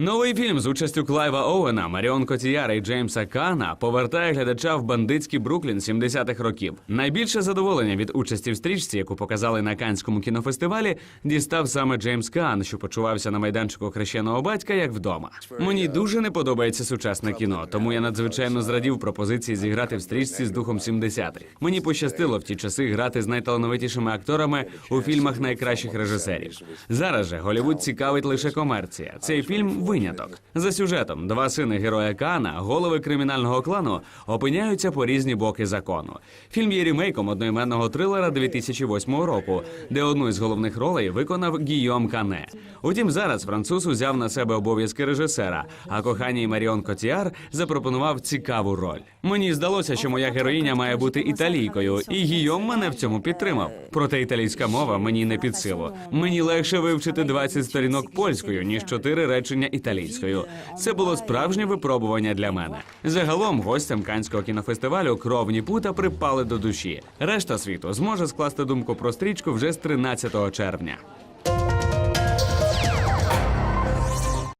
Новий фільм з участю Клайва Оуена, Маріон Котіяра і Джеймса Кана повертає глядача в бандитський Бруклін 70-х років. Найбільше задоволення від участі в стрічці, яку показали на Канському кінофестивалі, дістав саме Джеймс Кан, що почувався на майданчику хрещеного батька як вдома. Мені дуже не подобається сучасне кіно, тому я надзвичайно зрадів пропозиції зіграти в стрічці з духом 70-х. Мені пощастило в ті часи грати з найталановитішими акторами у фільмах найкращих режисерів. Зараз же Голівуд цікавить лише комерція. Цей фільм виняток. За сюжетом два сини героя Кана, голови кримінального клану, опиняються по різні боки закону. Фільм є рімейком одноіменного трилера 2008 року, де одну із головних ролей виконав Гійом Кане. Утім, зараз француз узяв на себе обов'язки режисера, а коханій Маріон Котіар запропонував цікаву роль. Мені здалося, що моя героїня має бути італійкою, і Гійом мене в цьому підтримав. Проте італійська мова мені не під силу. Мені легше вивчити 20 сторінок польською, ніж 4 речення італійською. Це було справжнє випробування для мене. Загалом гостям канського кінофестивалю кровні пута припали до душі. Решта світу зможе скласти думку про стрічку вже з 13 червня.